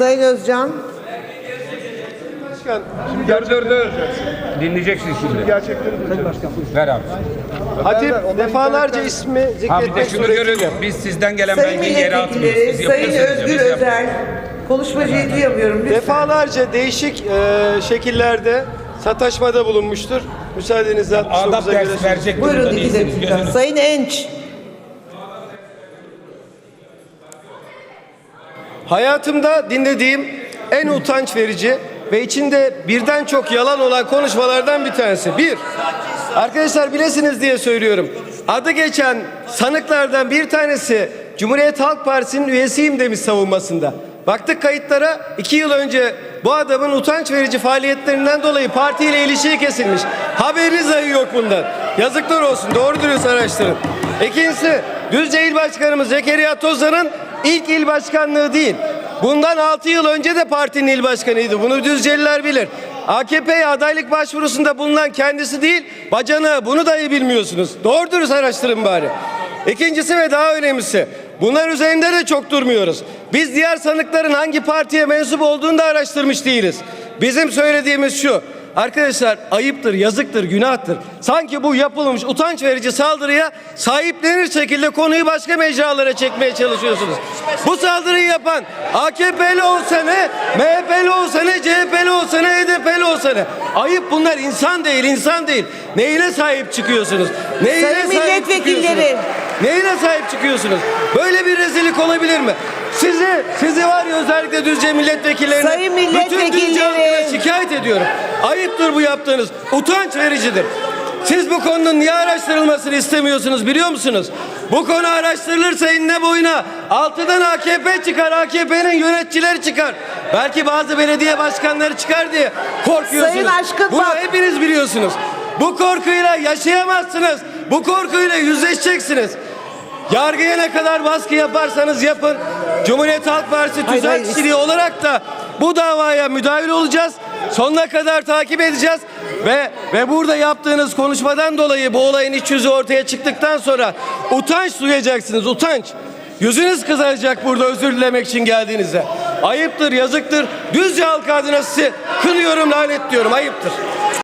Sayın Özcan. Başkan, Dur dur dur. Dinleyeceksin şimdi. gerçekleri Ver abi. Hatip defalarca ismi Ha bir de zikretmek şunu suretiyle. görün. Biz sizden gelen Sayın belgeyi yere atmıyoruz. milletvekilleri, Siz Sayın yapıyorsunuz ya, Özgür biz yapmıyoruz. Özel. Konuşmacıyı duyamıyorum lütfen. Defalarca değişik e, şekillerde sataşmada bulunmuştur. Müsaadenizle Adap 69'a dersi göre- verecek durumda Buyurun iki değilsiniz. dakika. Gözünüzü Sayın Enç. Hayatımda dinlediğim en utanç verici ve içinde birden çok yalan olan konuşmalardan bir tanesi. Bir, arkadaşlar bilesiniz diye söylüyorum. Adı geçen sanıklardan bir tanesi Cumhuriyet Halk Partisi'nin üyesiyim demiş savunmasında. Baktık kayıtlara iki yıl önce bu adamın utanç verici faaliyetlerinden dolayı partiyle ilişiği kesilmiş. Haberiniz dahi yok bundan. Yazıklar olsun. Doğru dürüst araştırın. İkincisi Düzce İl Başkanımız Zekeriya Tozan'ın ilk il başkanlığı değil. Bundan 6 yıl önce de partinin il başkanıydı. Bunu Düzceliler bilir. AKP'ye adaylık başvurusunda bulunan kendisi değil, bacanı. Bunu dahi bilmiyorsunuz. Doğru dürüst araştırın bari. İkincisi ve daha önemlisi, bunlar üzerinde de çok durmuyoruz. Biz diğer sanıkların hangi partiye mensup olduğunu da araştırmış değiliz. Bizim söylediğimiz şu, Arkadaşlar ayıptır, yazıktır, günahtır. Sanki bu yapılmış utanç verici saldırıya sahiplenir şekilde konuyu başka mecralara çekmeye çalışıyorsunuz. Bu saldırıyı yapan AKP'li olsa ne, MHP'li olsa ne, CHP'li olsa ne, HDP'li olsa ne. Ayıp bunlar insan değil, insan değil. Neyine sahip çıkıyorsunuz? Neyine Sayın sahip milletvekilleri. çıkıyorsunuz? Neyine sahip çıkıyorsunuz? Böyle bir rezillik olabilir mi? Sizi, sizi var ya özellikle Düzce milletvekillerine, Sayın bütün Düzce milletvekilleri. şikayet ediyorum. Ayıptır bu yaptığınız. Utanç vericidir. Siz bu konunun niye araştırılmasını istemiyorsunuz biliyor musunuz? Bu konu araştırılırsa enine boyuna altıdan AKP çıkar, AKP'nin yöneticileri çıkar. Belki bazı belediye başkanları çıkar diye korkuyorsunuz. Sayın Aşkın Bunu bak- hepiniz biliyorsunuz. Bu korkuyla yaşayamazsınız. Bu korkuyla yüzleşeceksiniz. Yargıya ne kadar baskı yaparsanız yapın. Cumhuriyet Halk Partisi tüzel olarak da bu davaya müdahil olacağız. Sonuna kadar takip edeceğiz ve ve burada yaptığınız konuşmadan dolayı bu olayın iç yüzü ortaya çıktıktan sonra utanç duyacaksınız. Utanç. Yüzünüz kızaracak burada özür dilemek için geldiğinizde. Ayıptır, yazıktır. Düzce halkı adına sizi kınıyorum, lanetliyorum. Ayıptır.